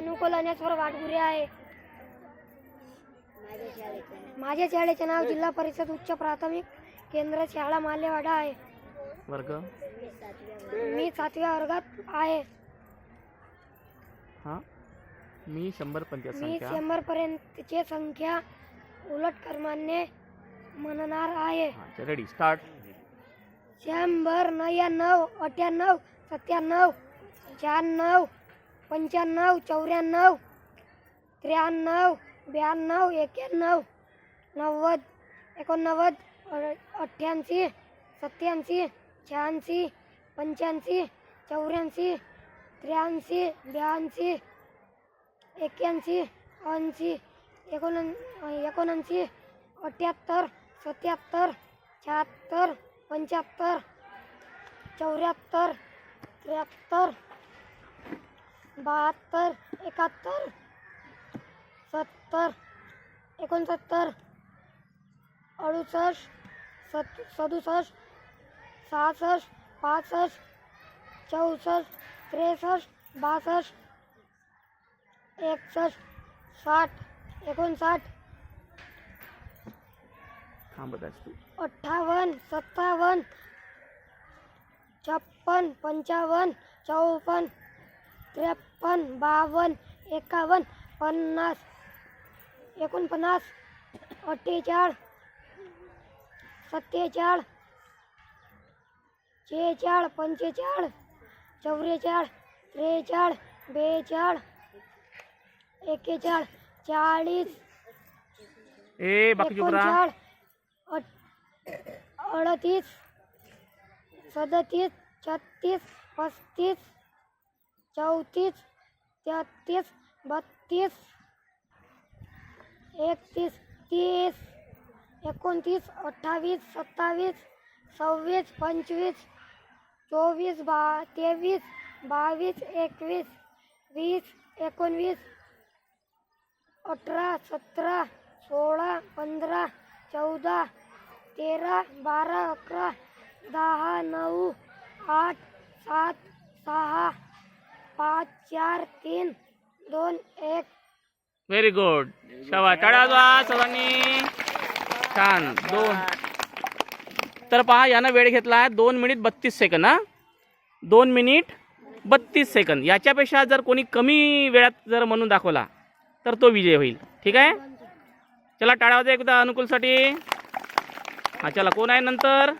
अनुकूल अनेश्वर वाटगुरे आहे. माझ्या शाळेचे नाव जिल्हा परिषद उच्च प्राथमिक केंद्र शाळा मालेवाडा आहे. वर्ग मी सातव्या वर्गात आहे. हा? मी शंभर मी संख्या. शंभर पर्यंतची संख्या उलट क्रमाने म्हणणार आहे. रेडी स्टार्ट शंभर नव्याण्णव अठ्ठ्याण्णव सत्त्याण्णव शहाण्णव पंच्याण्णव चौऱ्याण्णव त्र्याण्णव ब्याण्णव एक्याण्णव नव्वद एकोणनव्वद अ- अठ्ठ्याऐंशी सत्याऐंशी शहाऐंशी पंच्याऐंशी चौऱ्याऐंशी त्र्याऐंशी ब्याऐंशी एक्याऐंशी ऐंशी एकोण एकोणऐंशी अठ्ठ्याहत्तर सत्याहत्तर शहात्तर पंच्याहत्तर चौऱ्याहत्तर त्र्याहत्तर बहात्तर एकाहत्तर सत्तर एकोणसत्तर अडुसष्ट सत सदुसष्ट सहासष्ट पासष्ट चौसष्ट त्रेसष्ट बासष्ट एकसष्ट साठ एकोणसाठ अठ्ठावन्न सत्तावन्न छप्पन पंचावन्न चौपन्न त्रेपन्न बावन्न एकावन्न पन्नास एकोणपन्नास अठ्ठेचाळ सत्तेचाळ शेचाळ पंचेचाळ चौवेचाळ त्रेचाळ बेचाळ एकेचाळ चाळीस एकोणचाळ अडतीस सदतीस छत्तीस पस्तीस चौतीस तेहतीस बत्तीस एकतीस तीस एकोणतीस अठ्ठावीस सत्तावीस सव्वीस पंचवीस चोवीस बा तेवीस बावीस एकवीस वीस एकोणवीस अठरा सतरा सोळा पंधरा चौदा तेरा बारा अकरा दहा नऊ आठ सात सहा पाच चार तीन दोन एक. व्हेरी गुड शवा टाळ्या वाजवा सर्वांनी. छान. दोन. तर पहा यानं वेळ घेतला आहे दोन मिनिट बत्तीस सेकंद हा. दोन मिनिट बत्तीस सेकंद याच्यापेक्षा जर कोणी कमी वेळात जर म्हणून दाखवला तर तो विजय होईल. ठीक आहे? चला टाळ्या वाजवा एकदा अनुकूलसाठी. हा चला कोण आहे नंतर?